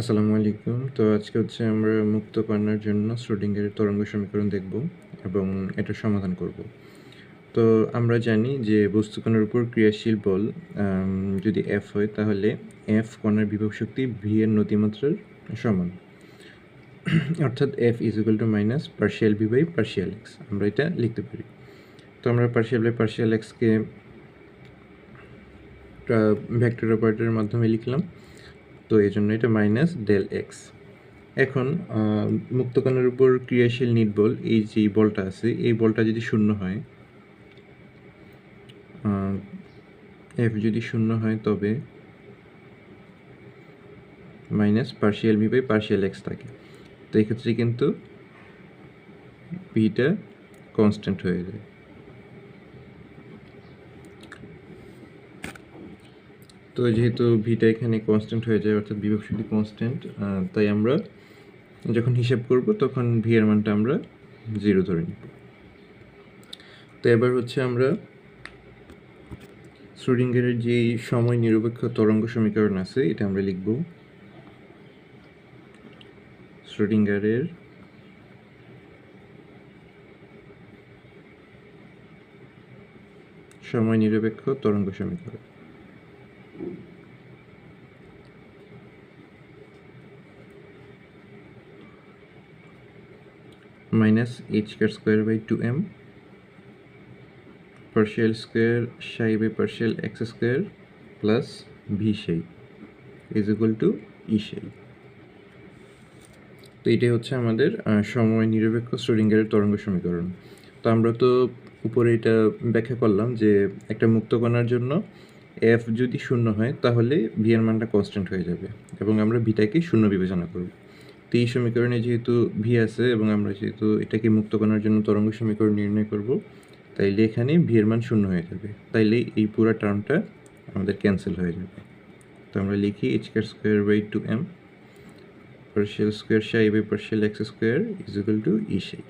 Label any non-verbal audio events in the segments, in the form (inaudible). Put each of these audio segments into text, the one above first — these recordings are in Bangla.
আসসালামু আলাইকুম। তো আজকে হচ্ছে আমরা মুক্ত কণার জন্য শ্রোডিঙ্গারের তরঙ্গ সমীকরণ দেখব এবং এটা সমাধান করব। তো আমরা জানি যে বস্তু কণার উপর ক্রিয়াশীল বল যদি এফ হয় তাহলে এফ কণার বিভব শক্তি ভি এর নতিমাত্রার সমান। অর্থাৎ F is equal to minus partial V by partial X আমরা এটা লিখতে পারি। তো আমরা পার্শিয়াল বাই পার্শিয়াল এক্সকে ভেক্টর অপারেটরের মাধ্যমে লিখলাম। তো এই জন্য এটা মাইনাস ডেল এক্স এখন মুক্তকণের উপর ক্রিয়াশীল নিট বল, এই যে বলটা আছে, এই বলটা যদি শূন্য হয় এফ যদি শূন্য হয় তবে minus partial V by partial X থাকে। তো এক্ষেত্রে কিন্তু ভিটা কনস্ট্যান্ট হয়ে যায়। তো যেহেতু ভিটা এখানে কনস্ট্যান্ট হয়ে যায়, অর্থাৎ বিভব শক্তি কনস্ট্যান্ট তাই আমরা যখন হিসাব করব তখন ভি এর মানটা আমরা জিরো ধরে নিব। তো এবার হচ্ছে আমরা শ্রোডিঙ্গারের যে সময় নিরপেক্ষ তরঙ্গ সমীকরণ আছে, এটা আমরা লিখব। শ্রোডিঙ্গারের সময় নিরপেক্ষ তরঙ্গ সমীকরণ। Minus h cat square by 2m partial square psi by partial x square plus v psi is equal to e psi তো এটাই হচ্ছে আমাদের সময় নিরপেক্ষ শ্রোডিঙ্গারের তরঙ্গ সমীকরণ তো আমরা তো উপরে এটা ব্যাখ্যা করলাম যে একটা মুক্ত কণার জন্য এফ যদি শূন্য হয়, তাহলে ভি এর মানটা কনস্ট্যান্ট হয়ে যাবে এবং আমরা ভিটাকে শূন্য বিবেচনা করব। তো এই সমীকরণে যেহেতু ভি আছে এবং আমরা যেহেতু এটাকে মুক্ত করার জন্য তরঙ্গ সমীকরণ নির্ণয় করব, তাইলে এখানে ভি এর মান শূন্য হয়ে যাবে। তাইলে এই পুরো টার্মটা আমাদের ক্যান্সেল হয়ে যাবে। তো আমরা লিখি H cut square by two M partial square psi by partial X square is equal to E psi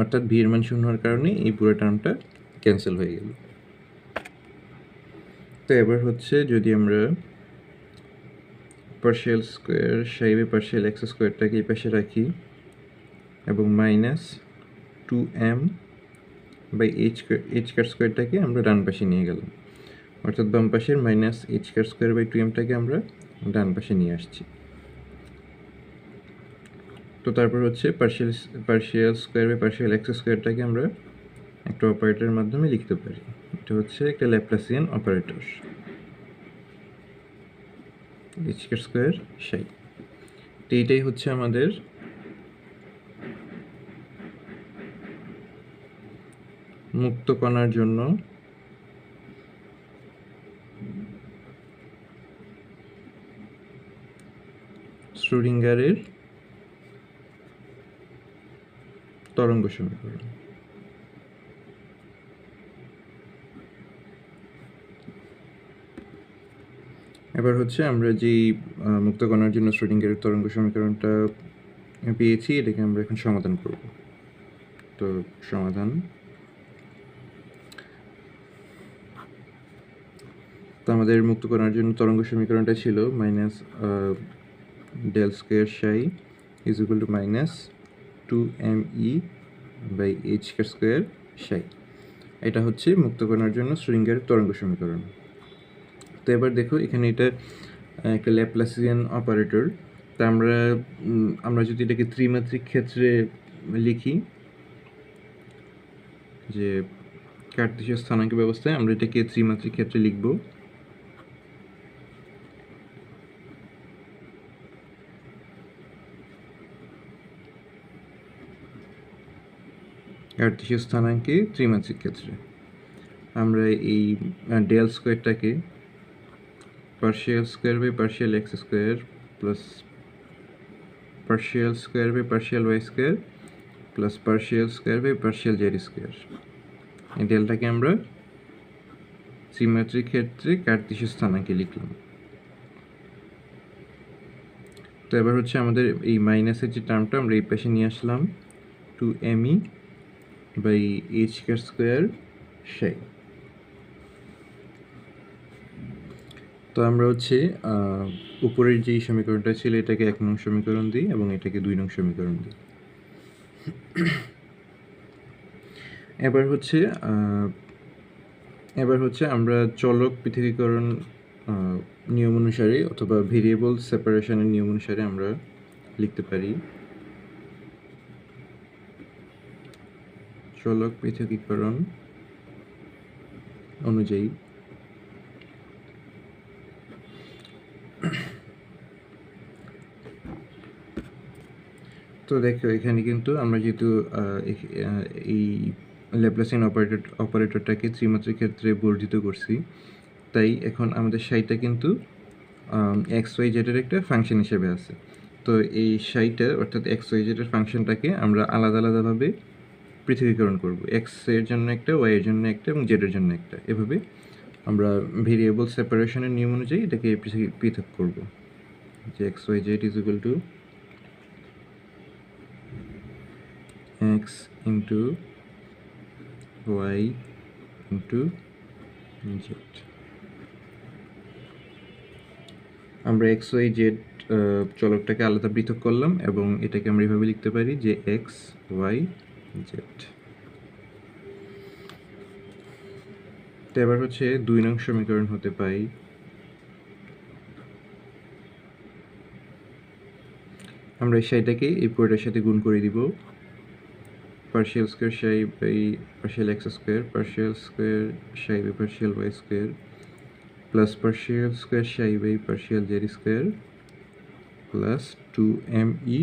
অর্থাৎ ভি এর মান শূন্য হওয়ার কারণে এই পুরো টার্মটা ক্যান্সেল হয়ে গেল। তো এবার হচ্ছে যদি আমরা পার্শিয়াল স্কোয়ার সাইবে পার্শিয়াল এক্স স্কোয়ারটাকে এই পাশে রাখি এবং minus two M by H H cut স্কোয়ারটাকে আমরা ডান পাশে নিয়ে গেলাম। অর্থাৎ বাম পাশের minus H cut square by two এমটাকে আমরা ডান পাশে নিয়ে আসছি। তো তারপর হচ্ছে partial partial square by partial X স্কোয়ারটাকে আমরা একটা অপারেটরের মাধ্যমে লিখতে পারি। এটা হচ্ছে একটা Laplacian operator H square psi তো এইটাই হচ্ছে আমাদের মুক্ত কণার জন্য শ্রোডিঙ্গারের তরঙ্গ সমীকরণ। এবার হচ্ছে আমরা যেই আহ, মুক্ত কণার জন্য শ্রোডিঙ্গারের তরঙ্গ সমীকরণটা পেয়েছি এটাকে আমরা এখন সমাধান করব। তো সমাধান। তো আমাদের মুক্ত কণার জন্য তরঙ্গ সমীকরণটা ছিল minus del square psi is equal to minus two M E by H square psi. এটা হচ্ছে মুক্ত কণার জন্য শ্রোডিঙ্গারের তরঙ্গ সমীকরণ। তো এবার দেখো, এখানে এটা একটা ল্যাপ্লাসিয়ান অপারেটর তা আমরা আমরা যদি এটাকে ত্রিমাত্রিক ক্ষেত্রে লিখি, যে কার্তেশীয় স্থানাঙ্ক ব্যবস্থায় আমরা এটাকে ত্রিমাত্রিক ক্ষেত্রে লিখব। কার্তেশীয় স্থানাঙ্কে ত্রিমাত্রিক ক্ষেত্রে। আমরা এই ডেল স্কোয়ারটাকে partial square by partial x square plus partial square by partial y square plus partial square by partial z square এই ডেলটাকে আমরা ত্রিমাত্রিক ক্ষেত্রে কার্তিস স্থানাঙ্কে লিখলাম তো এবার হচ্ছে আমাদের এই মাইনাসের যে টার্মটা আমরা এই পাশে নিয়ে আসলাম two M E by H square psi তো আমরা হচ্ছে উপরের যেই সমীকরণটা ছিল এটাকে এক নং সমীকরণ দিই এবং এটাকে দুই নং সমীকরণ দিই। এবার হচ্ছে এবার হচ্ছে আমরা চলক পৃথকীকরণ নিয়ম অনুসারে অথবা ভেরিয়েবল সেপারেশনের নিয়ম অনুসারে আমরা লিখতে পারি। চলক পৃথকীকরণ অনুযায়ী। তো দেখো, এখানে কিন্তু আমরা যেহেতু এই ল্যাপ্লাসিয়ান অপারেটর অপারেটরটাকে ত্রিমাত্রিক ক্ষেত্রে বর্ধিত করছি, তাই এখন আমাদের সাইটা কিন্তু এক্স ওয়াই জেডের একটা ফাংশন হিসেবে আছে। তো এই সাইটা অর্থাৎ এক্স ওয়াই জেডের ফাংশনটাকে আমরা আলাদা আলাদাভাবে পৃথকীকরণ করব। এক্সের জন্য একটা ওয়াই এর জন্য একটা এবং জেড এর জন্য একটা। এভাবে আমরা ভেরিয়েবল সেপারেশনের নিয়ম অনুযায়ী এটাকে পৃথক করব। যে X Y Z is equal to x into y into z. আমরা এক্স ওয়াই জেড চলকটাকে আলাদা পৃথক করলাম এবং এটাকে আমরা এভাবে লিখতে পারি যে এক্স ওয়াই জেড তো এবার হচ্ছে দুই নং সমীকরণ হতে পাই। আমরা এই সাইটাকে এই পুরোটার সাথে গুণ করে দিব। Partial square shy by partial x square partial square shy by partial y square plus partial square shy by partial z square plus 2me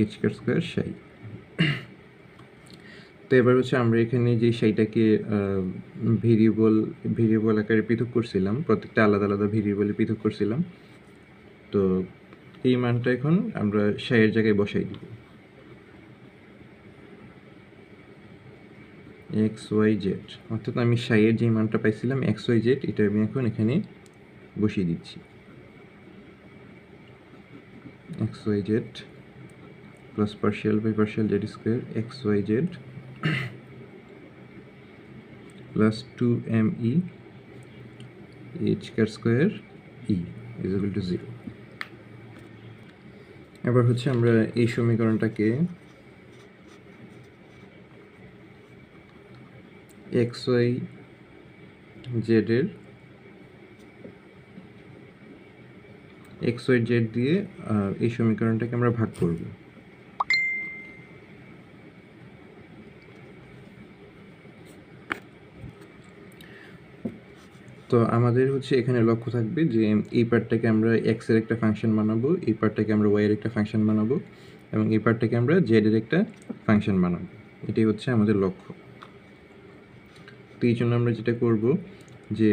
h square shy তো এবার হচ্ছে আমরা এখানে যে সেইটাকে ভেরিয়েবল ভেরিয়েবল আকারে পৃথক করছিলাম প্রত্যেকটা আলাদা আলাদা ভেরিয়েবলে পৃথক করছিলাম তো এই মানটা এখন আমরা সাইয়ের জায়গায় বসাই দিব এক্স ওয়াই জেড অর্থাৎ আমি সাইয়ের যে মানটা পাইছিলাম এক্স ওয়াই জেড এটা আমি এখন এখানে বসিয়ে দিচ্ছি। X Y Z plus partial by partial Z square X Y Z plus two M E H cut square E is to zero এবার হচ্ছে আমরা এই সমীকরণটাকে এক্স ওয়াই জেডের এক্স ওয়াই জেড দিয়ে এই সমীকরণটাকে আমরা ভাগ করব। তো আমাদের হচ্ছে এখানে লক্ষ্য থাকবে যে, এই পার্টটাকে আমরা এক্সের একটা ফাংশন বানাবো, এই পার্টটাকে আমরা ওয়াই এর একটা ফাংশন বানাবো এবং এই পার্টটাকে আমরা জেড এর একটা ফাংশন বানাবো। এটাই হচ্ছে আমাদের লক্ষ্য। তো এই জন্য আমরা যেটা করব যে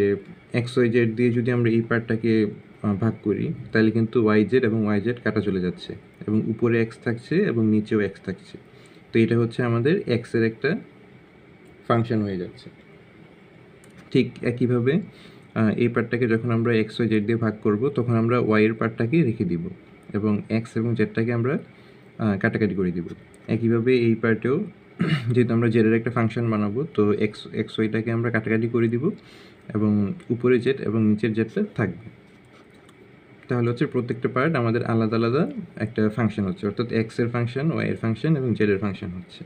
এক্স ওয়াই জেড দিয়ে যদি আমরা এই পার্টটাকে ভাগ করি, তাহলে কিন্তু ওয়াই জেড এবং ওয়াই জেড কাটা চলে যাচ্ছে এবং উপরে এক্স থাকছে এবং নিচেও এক্স থাকছে। তো এটা হচ্ছে আমাদের এক্সের একটা ফাংশন হয়ে যাচ্ছে। ঠিক একইভাবে এই পার্টটাকে যখন আমরা এক্স ওয়াই জেড দিয়ে ভাগ করব, তখন আমরা ওয়াই এর পার্টটাকে রেখে দিব এবং এক্স এবং জেডটাকে আমরা কাটাকাটি করে দিব। একইভাবে এই পার্টেও (clears throat) যেহেতু আমরা জেডের একটা ফাংশন বানাবো, তো এক্স এক্স ওয়াইটাকে আমরা কাটাকাটি করে দিব এবং উপরে জেড এবং নিচের জেডটা থাকবে। তাহলে হচ্ছে প্রত্যেকটা পার্ট আমাদের আলাদা আলাদা একটা ফাংশন হচ্ছে, অর্থাৎ এক্সের ফাংশন ওয়াই এর ফাংশন এবং জেড এর ফাংশন হচ্ছে।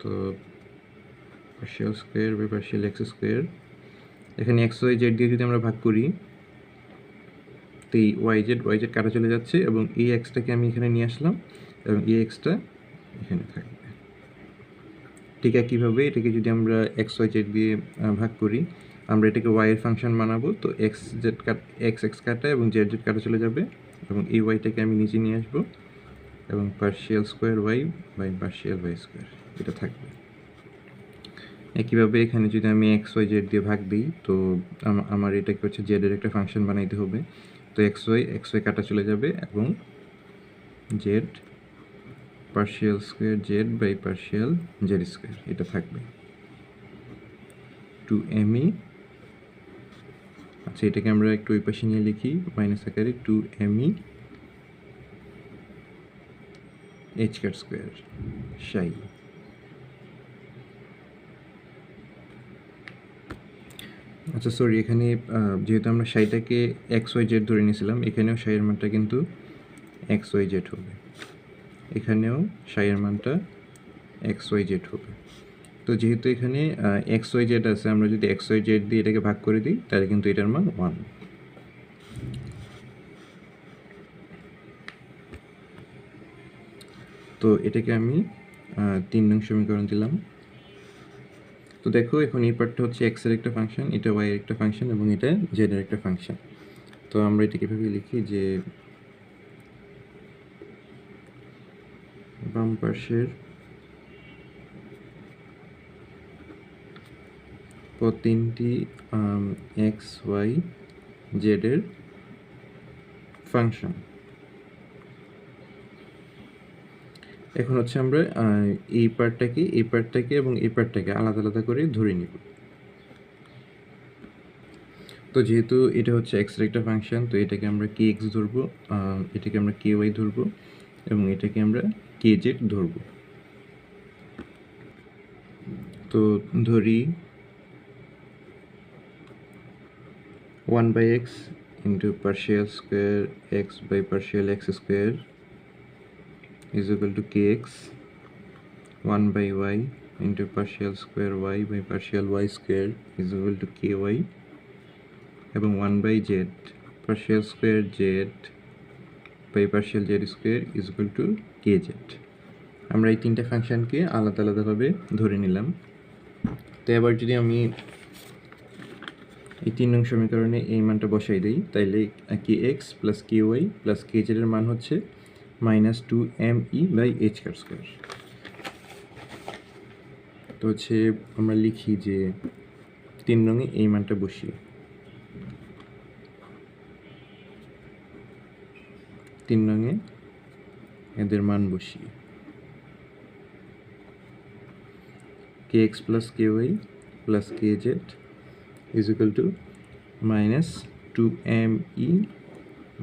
তো partial square by partial X square এখানে এক্স ওয়াই জেড দিয়ে যদি আমরা ভাগ করি, তো এই ওয়াই জেড ওয়াই জেড কাটা চলে যাচ্ছে এবং এই এক্সটাকে আমি এখানে নিয়ে আসলাম এবং এই এক্সটা এখানে থাকবে। ঠিক একইভাবে এটাকে যদি আমরা এক্স ওয়াই জেড দিয়ে ভাগ করি, আমরা এটাকে ওয়াই এর ফাংশন বানাবো। তো X Z cut X X কাটা এবং জেড জেড কাটা চলে যাবে এবং এই ওয়াইটাকে আমি নিচে নিয়ে আসব এবং partial square Y by partial Y square এটা থাকবে। একইভাবে এখানে যদি আমি এক্স ওয়াই জেড দিয়ে ভাগ দিই, তো আম- আমার এটাকে হচ্ছে জেডের একটা ফাংশন বানাইতে হবে। তো এক্স ওয়াই এক্স ওয়াই কাটা চলে যাবে এবং Z partial square Z by partial Z square এটা থাকবে। টু এমই আচ্ছা এটাকে আমরা একটু ওই পাশে নিয়ে লিখি মাইনাস আকারে two M E H cut square psi আচ্ছা সরি এখানে যেহেতু আমরা সাইটাকে এক্স ওয়াই জেড ধরে নিয়েছিলাম, এখানেও সাইয়ের মানটা কিন্তু এক্স ওয়াই জেড হবে। এখানেও সাইয়ের মানটা এক্স ওয়াই জেড হবে। তো যেহেতু এখানে এক্স ওয়াই জেড আছে, আমরা যদি এক্স ওয়াই জেড দিয়ে এটাকে ভাগ করে দিই, তাহলে কিন্তু এটার মান ওয়ান। তো এটাকে আমি তিন নং সমীকরণ দিলাম। তো দেখো, এখন এই পার্টটা হচ্ছে এক্সের একটা ফাংশন, এটা ওয়াই এর একটা ফাংশন, এবং এটা জেড এর একটা ফাংশন। তো আমরা এটাকে এভাবে লিখি যে বাম পাশের তিনটি এক্স, ওয়াই, জেড এর ফাংশন। এখন হচ্ছে আমরা এই পার্টটাকে এই পার্টটাকে এবং এই পার্টটাকে আলাদা আলাদা করে ধরে নিব। তো যেহেতু এটা হচ্ছে এক্সের একটা ফাংশন, তো এটাকে আমরা কে এক্স ধরবো এটাকে আমরা কে ওয়াই ধরবো এবং এটাকে আমরা কে জেড ধরব। তো ধরি one by X into partial square X by partial X square is equal to K X one by Y into partial square Y by partial Y square is equal to K Y এবং one by Z partial square Z by partial Z square is equal to kz আমরা এই তিনটে ফাংশনকে আলাদা আলাদাভাবে ধরে নিলাম। তো এবার যদি আমি এই তিন নং সমীকরণে এই মানটা বসাই দিই, তাইলে K X plus K Y plus K জেডের মান হচ্ছে minus two M E by H cut square তো হচ্ছে আমরা লিখি যে তিন রঙে এই মানটা বসিয়ে। তিন রঙে এদের মান বসিয়ে। K X plus K Y plus K Z is equal to minus two M E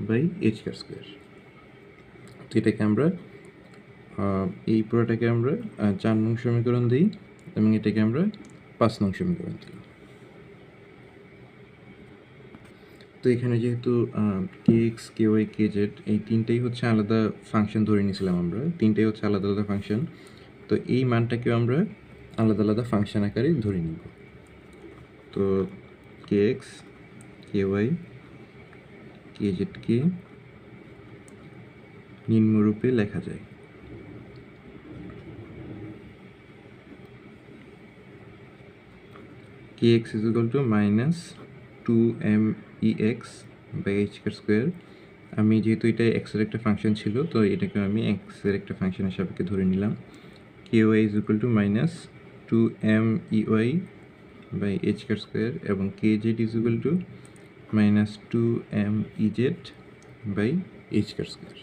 by H cut square তো এটাকে আমরা এই পুরোটাকে আমরা চার নং সমীকরণ দিই এবং এটাকে আমরা পাঁচ নং সমীকরণ দিই তো এখানে যেহেতু K X K Y K Z এই তিনটেই হচ্ছে আলাদা ফাংশন ধরে নিয়েছিলাম আমরা। তিনটেই হচ্ছে আলাদা আলাদা ফাংশন তো এই মানটাকেও আমরা আলাদা আলাদা ফাংশন আকারে ধরে নিব। তো কে এক্স কে ওয়াই কে জেডকে নিম্নরূপে লেখা যায়। K X is equal to minus two M E X by H K square আমি যেহেতু এটা এক্সের একটা ফাংশন ছিল, তো এটাকে আমি এক্সের একটা ফাংশন হিসাবে ধরে নিলাম। K Y is equal to minus two M E Y by H K square এবং K Z is equal to minus two M E Z by H square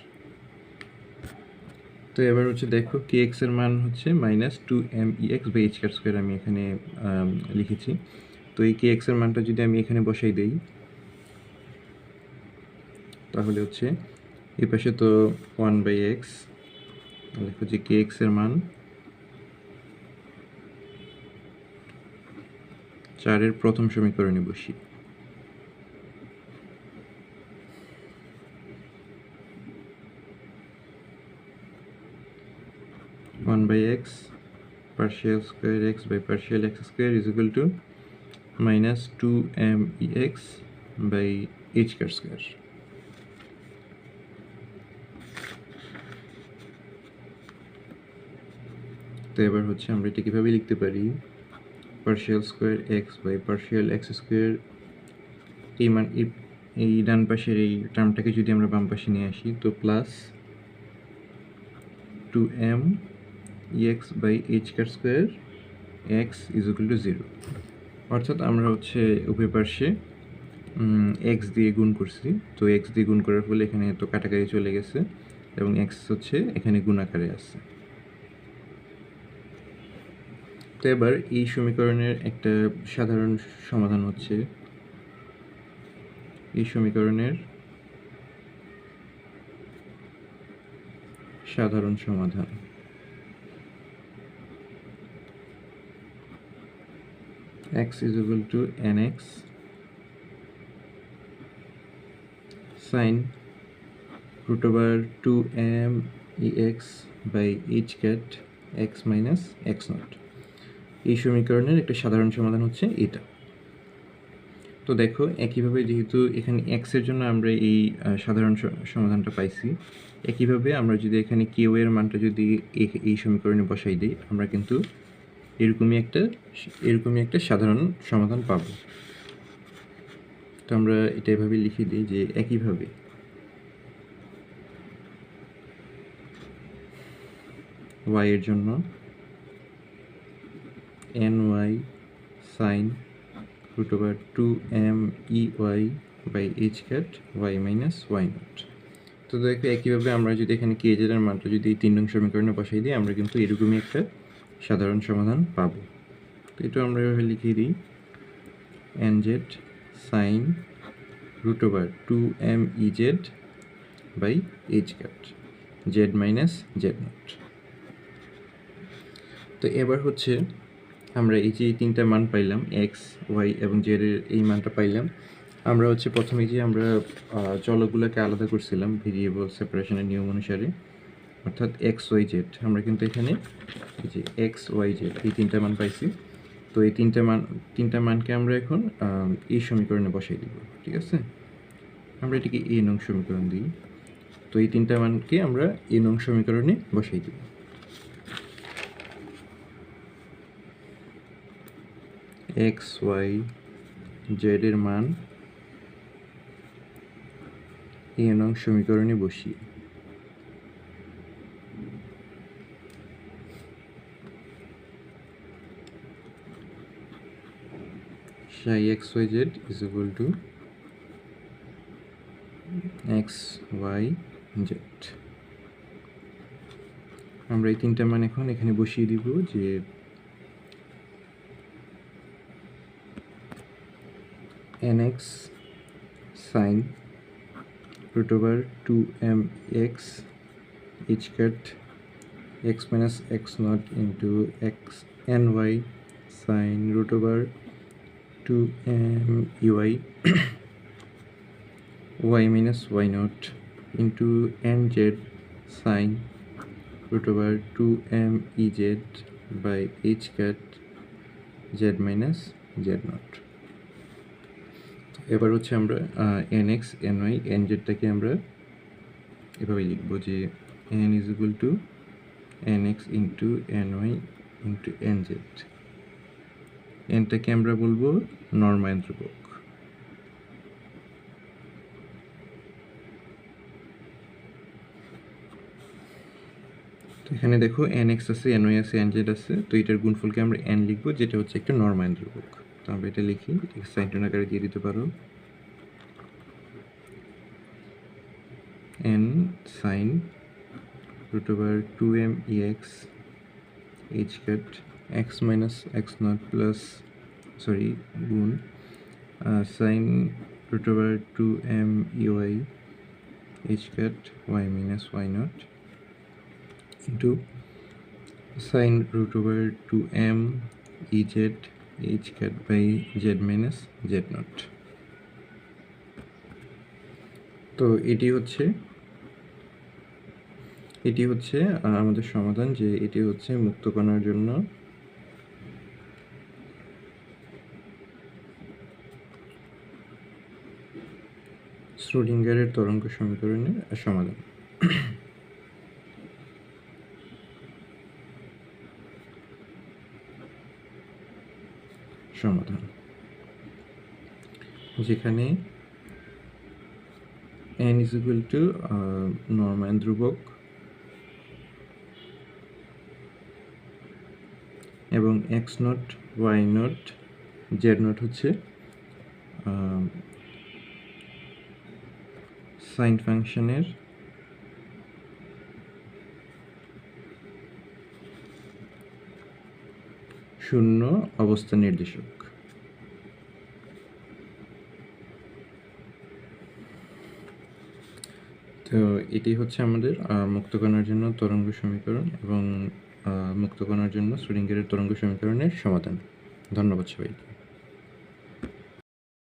তো এবার হচ্ছে দেখো কে এক্সের মান হচ্ছে minus two M E X by H square আমি এখানে লিখেছি। তো এই কে এক্সের মানটা যদি আমি এখানে বসাই দেই তাহলে হচ্ছে এ পাশে তো ওয়ান বাই এক্স লেখো হচ্ছে কে এর মান? চারের প্রথম সমীকরণে বসি। One by X partial square X by partial X square is to minus two M E X by H cut square তো এবার হচ্ছে আমরা এটা কীভাবে লিখতে পারি? Partial square X by partial X square এই মান, এই- ডান পাশের এই টার্মটাকে যদি আমরা বাম পাশে নিয়ে আসি, তো plus two M X by H cut square X is to zero অর্থাৎ আমরা হচ্ছে উভয় পার্শ্বে এক্স দিয়ে গুণ করছি। তো এক্স দিয়ে গুণ করার ফলে এখানে তো কাটাকাটি চলে গেছে এবং এক্স হচ্ছে এখানে গুণ আকারে তো এবার এই সমীকরণের একটা সাধারণ সমাধান হচ্ছে এই সমীকরণের সাধারণ সমাধান x is equal to nx sin root over 2m ex by h cat x minus x naught এই সমীকরণের একটা সাধারণ সমাধান হচ্ছে এটা। তো দেখো, একইভাবে যেহেতু এখানে এক্সের জন্য আমরা এই সাধারণ সমাধানটা পাইছি, একইভাবে আমরা যদি এখানে কিউ এর মানটা যদি এই সমীকরণে বসাই দিই, আমরা কিন্তু এরকমই একটা এরকমই একটা সাধারণ সমাধান পাবো। তো আমরা এটা এভাবে লিখে দিই যে একইভাবে। এর জন্য N Y sine root over two M E Y by H cut Y minus Y naught তো দেখো, একইভাবে আমরা যদি এখানে কে জেড এর মানটা যদি এই তিন নং সমীকরণে বসাই দিই, আমরা কিন্তু এরকমই একটা সাধারণ সমাধান পাবো। তো এটা আমরা এভাবে লিখিয়ে দিই। N Z sine root over two M E Z by H cut Z minus Z naught তো এবার হচ্ছে আমরা এই যে এই তিনটা মান পাইলাম এক্স ওয়াই এবং জেড এর এই মানটা পাইলাম, আমরা হচ্ছে প্রথমে যে আমরা চলকগুলোকে আলাদা করছিলাম ভেরিয়েবল সেপারেশনের নিয়ম অনুসারে, অর্থাৎ এক্স ওয়াই জেড আমরা কিন্তু এখানে এই যে এক্স ওয়াই জেড এই তিনটা মান পাইছি। তো এই তিনটা মান, তিনটা মানকে আমরা এখন এই সমীকরণে বসাই দিব, ঠিক আছে? আমরা এটিকে এ নং সমীকরণ দিই। তো এই তিনটা মানকে আমরা এ নং সমীকরণে বসাই দিব। এক্স ওয়াই জেড এর মান এ নং সমীকরণে বসিয়ে। psi x y z is equal to x y আমরা এই তিনটা মান এখন এখানে বসিয়ে দিব যে N X sine root over two M X H cut X minus X naught into X N Y sine root over two M U I Y minus Y naught into N Z sine root over two M E Z by H cat Z minus Z naught এবার হচ্ছে আমরা N X N Y N জেডটাকে আমরা এভাবে লিখব যে N is equal to N X into N Y into N Z এনটাকে আমরা বলব নর্মায়ন ধ্রুবক এখানে দেখো এন এক্স আছে এন ওয়াই আছে এন জেড আছে, তো এটার গুণফলকে আমরা এন লিখব, যেটা হচ্ছে একটা নর্মায়ন ধ্রুবক তো এটা লিখি এটাকে সাইনটন আকারে দিয়ে দিতে পারো n sin root over 2m ex h cat x minus x naught plus sorry গুণ uh, sin root over 2m ey h cat y minus y naught into sin root over 2m ez h cat by z minus z naught. তো এটি হচ্ছে এটি হচ্ছে আমাদের সমাধান যে এটি হচ্ছে মুক্ত কণার জন্য শ্রোডিঙ্গারের তরঙ্গ সমীকরণের সমাধান। সমাধান যেখানে is equal to uh, নর্মান ধ্রুবক এবং X naught Y naught Z naught হচ্ছে সাইন ফাংশনের শূন্য অবস্থা নির্দেশক। তো এটি হচ্ছে আমাদের মুক্ত কণার জন্য তরঙ্গ সমীকরণ এবং মুক্ত কণার জন্য শ্রীঙ্গের তরঙ্গ সমীকরণের সমাধান। ধন্যবাদ সবাইকে।